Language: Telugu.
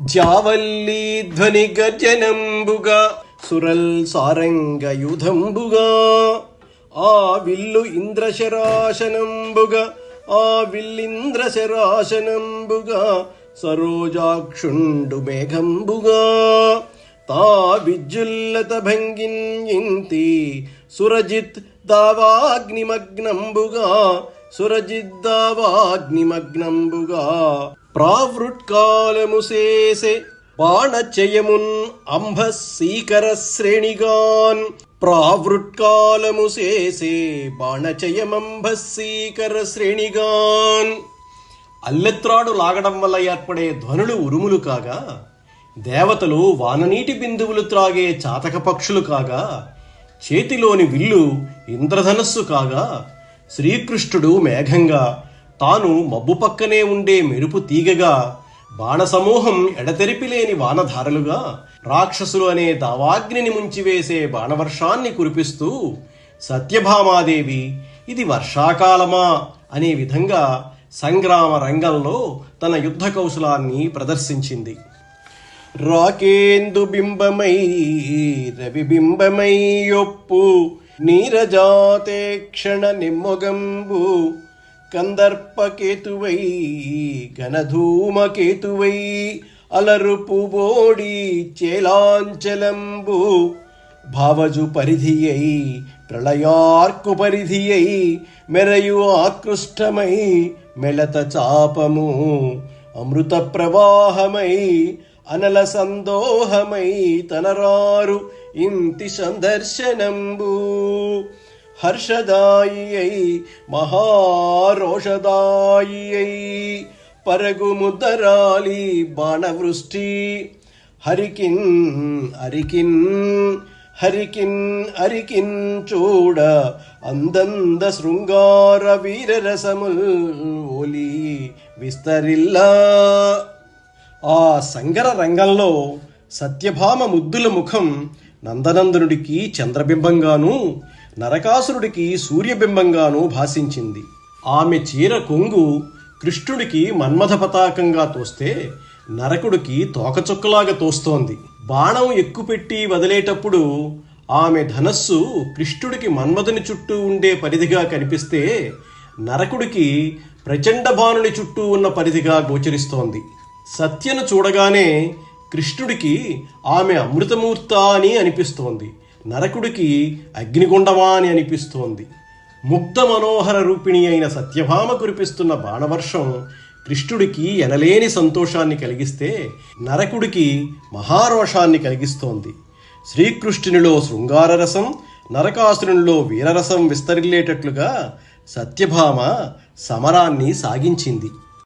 జావల్లీ ధ్వని గర్జనంబుగా సురల్ సారంగ యుధంబుగా ఆ విల్లు ఇంద్రశరాశనంబుగా ఆ విల్లింద్రశరాశనంబుగా సరోజాక్షుండు మేఘంబుగా తా విజ్జుల్లత భంగిన్యింతి సురజిత్ దావాగ్నిమగ్నంబుగా సురజిత్ దావాగ్నిమగ్నంబుగా. ప్రావృట్కాలము సేసే బాణచయమున్ అంభసీకర శ్రేణిగాన్ ప్రావృట్కాలము బాణచయమంభ సీకర శ్రేణిగాన్ అల్లెత్రాడు లాగడం వల్ల ఏర్పడే ధ్వనులు ఉరుములు కాగా దేవతలు వాననీటి బిందువులు త్రాగే చాతక పక్షులు కాగా చేతిలోని విల్లు ఇంద్రధనస్సు కాగా శ్రీకృష్ణుడు మేఘంగా తాను మబ్బు పక్కనే ఉండే మెరుపు తీగగా బాణసమూహం ఎడతెరిపిలేని వానధారలుగా రాక్షసులు అనే దావాగ్నిని ముంచివేసే బాణవర్షాన్ని కురిపిస్తూ సత్యభామాదేవి ఇది వర్షాకాలమా? అనే విధంగా సంగ్రామ రంగంలో తన యుద్ధ కౌశలాన్ని ప్రదర్శించింది. రాకేందు బింబమై రవిబింబమై యొప్పు నీరజాతే క్షణ నిమ్మొగంబు కందర్పకేతువై ఘనధూమకేతువై అలరుపు బోడి చేలాంచలంబు భావజు పరిధియై ప్రళయార్కు పరిధియై మెరయు ఆకృష్టమై మెలత చాపము అమృత ప్రవాహమై అనల సందోహమై తనరారు ఇంతి సందర్శనంబూ. హర్షదాయియై మహారోషదాయియై. పరగుముద్దరాలి పరగు బాణవృష్టి. హరికిన్ అరికిన్ హరికిన్ అరికిన్ చూడ. అందంద శృంగార వీరరసముల్ ఓలి విస్తరిల్లా. ఆ సంగర రంగంలో సత్యభామ ముద్దుల ముఖం నందనందనుడికి చంద్రబింబంగాను నరకాసురుడికి సూర్యబింబంగాను భాషించింది ఆమె చీర కొంగు కృష్ణుడికి మన్మథ పతాకంగా తోస్తే నరకుడికి తోకచుక్కలాగా తోస్తోంది. బాణం ఎక్కుపెట్టి వదిలేటప్పుడు ఆమె ధనస్సు కృష్ణుడికి మన్మథుని చుట్టూ ఉండే పరిధిగా కనిపిస్తే నరకుడికి ప్రచండ భానుని చుట్టూ ఉన్న పరిధిగా గోచరిస్తోంది. సత్యను చూడగానే కృష్ణుడికి ఆమె అమృతమూర్త అని అనిపిస్తోంది. నరకుడికి అగ్నిగుండమా అని అనిపిస్తోంది. ముక్త మనోహర రూపిణి అయిన సత్యభామ కురిపిస్తున్న బాణవర్షం కృష్ణుడికి ఎనలేని సంతోషాన్ని కలిగిస్తే నరకుడికి మహారోషాన్ని కలిగిస్తోంది. శ్రీకృష్ణునిలో శృంగారరసం నరకాసురునిలో వీరరసం విస్తరిల్లేటట్లుగా సత్యభామ సమరాన్ని సాగించింది.